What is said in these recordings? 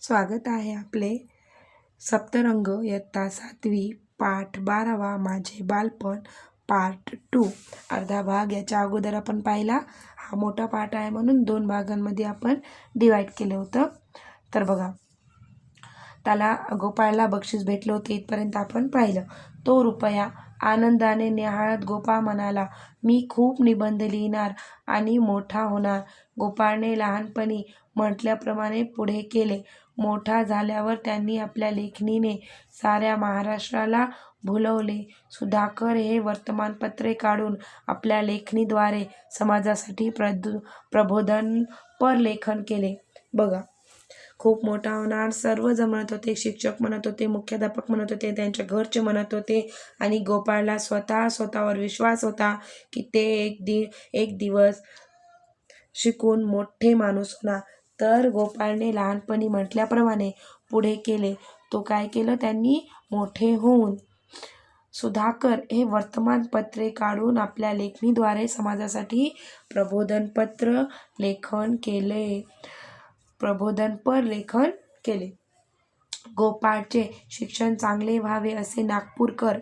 स्वागत आहे आपले सप्तरंग इयत्ता सातवी पाठ बारावा माझे बालपण पार्ट टू. अर्धा भाग याच्या अगोदर आपण पाहिला. हा मोठा पाठ आहे म्हणून दोन भागांमध्ये आपण डिवाईड केलं होतं. तर बघा त्याला गोपाळला बक्षीस भेटलं होतं. इथपर्यंत आपण पाहिलं. तो रुपया आनंदाने निहाळत गोपाळ म्हणाला मी खूप निबंध लिहिणार आणि मोठा होणार. गोपाळने लहानपणी म्हटल्याप्रमाणे पुढे केले. मोठा झाल्यावर त्यांनी आपल्या लेखणीने साऱ्या महाराष्ट्राला भुलवले. सुधाकर हे वर्तमानपत्रे काढून आपल्या लेखणीद्वारे समाजासाठी प्रदू प्रबोधनपर लेखन केले. बघा खूप मोठा होणार. सर्वजण म्हणत होते शिक्षक म्हणत होते मुख्याध्यापक म्हणत होते त्यांच्या घरचे म्हणत होते आणि गोपाळला स्वतः स्वतःवर विश्वास होता की ते एक दि एक दिवस शिकून मोठे माणूस होणार. तर गोपाळने लहानपणी म्हटल्याप्रमाणे पुढे केले. तो काय केलं? त्यांनी मोठे होऊन सुधाकर हे वर्तमानपत्रे काढून आपल्या लेखणीद्वारे समाजासाठी प्रबोधनपत्र लेखन केले. प्रबोधनपर लेखन केले. गोपाळचे शिक्षण चांगले व्हावे असे नागपूरकर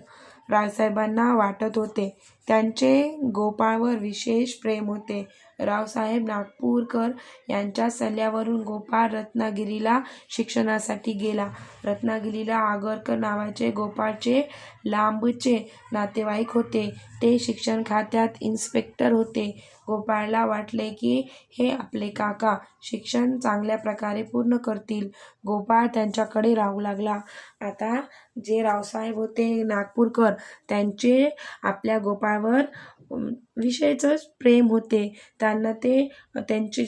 रावसाहेबांना वाटत होते. त्यांचे गोपाळवर विशेष प्रेम होते. रावसाहेब नागपूरकर यांच्या सल्ल्यावरून गोपाळ रत्नागिरीला शिक्षणासाठी गेला. रत्नागिरीला आगरकर नावाचे गोपाळचे लांबचे नातेवाईक होते. ते शिक्षण खात्यात इन्स्पेक्टर होते. गोपाळला वाटले की हे आपले काका शिक्षण चांगल्या प्रकारे पूर्ण करतील. गोपाळ त्यांच्याकडे राहू लागला. आता जे रावसाहेब होते नागपूरकर त्यांचे आपल्या गोपाळवर विषयचंच प्रेम होते. त्या त्यांना ते त्यांचे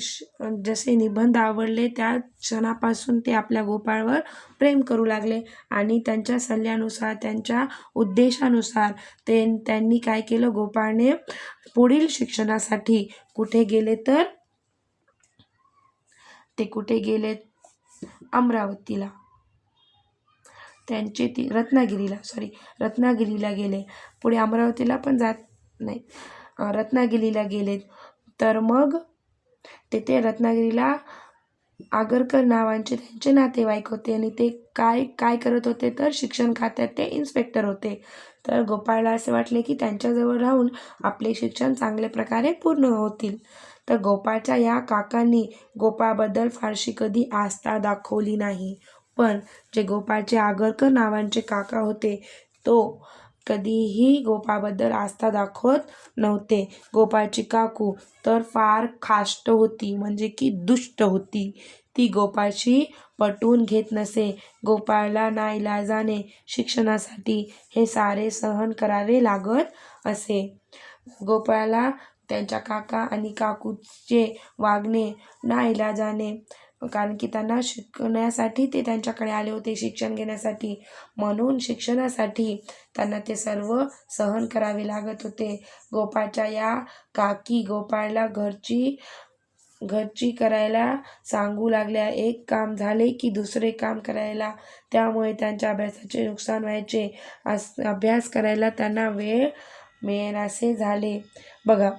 जसे निबंध आवडले त्या क्षणापासून ते आपल्या गोपाळवर प्रेम करू लागले. आणि त्यांच्या सल्ल्यानुसार त्यांच्या उद्देशानुसार ते त्यांनी काय केलं? गोपाळने पुढील शिक्षणासाठी कुठे गेले तर ते कुठे गेले? अमरावतीला. त्यांचे ती रत्नागिरीला सॉरी रत्नागिरीला गेले. पुढे अमरावतीला पण जात नाही. रत्नागिरीला गेलेत. तर मग? तेथे रत्नागिरीला आगरकर नावांचे त्यांचे नातेवाईक होते आणि ते काय काय करत होते तर शिक्षण खात्यात ते इन्स्पेक्टर होते. तर गोपाळला असे वाटले की त्यांच्याजवळ राहून आपले शिक्षण चांगल्या प्रकारे पूर्ण होतील. तर गोपाळच्या या काकांनी गोपाळबद्दल फारशी कधी आस्था दाखवली नाही. पण जे गोपाळचे आगरकर नावांचे काका होते तो कधीही गोपाळबद्दल आस्था दाखवत नव्हते. गोपाळची काकू तर फार खाष्ट होती म्हणजे की दुष्ट होती. ती गोपाळशी पटवून घेत नसे. गोपाळला नाईलाजाने शिक्षणासाठी हे सारे सहन करावे लागत असे. गोपाळला त्यांच्या काका आणि काकूचे वागणे नाईलाजाने कारण की त्यांना शिकण्यासाठी ते त्यांच्याकडे आले होते शिक्षण घेण्यासाठी. म्हणून शिक्षणासाठी त्यांना ते सर्व सहन करावे लागत होते. गोपाळच्या या काकी गोपाळला घरची घरची करायला सांगू लागल्या. एक काम झाले की दुसरे काम करायला. त्यामुळे त्यांच्या अभ्यासाचे नुकसान व्हायचे. अभ्यास करायला त्यांना वेळ मिळेनासे झाले. बघा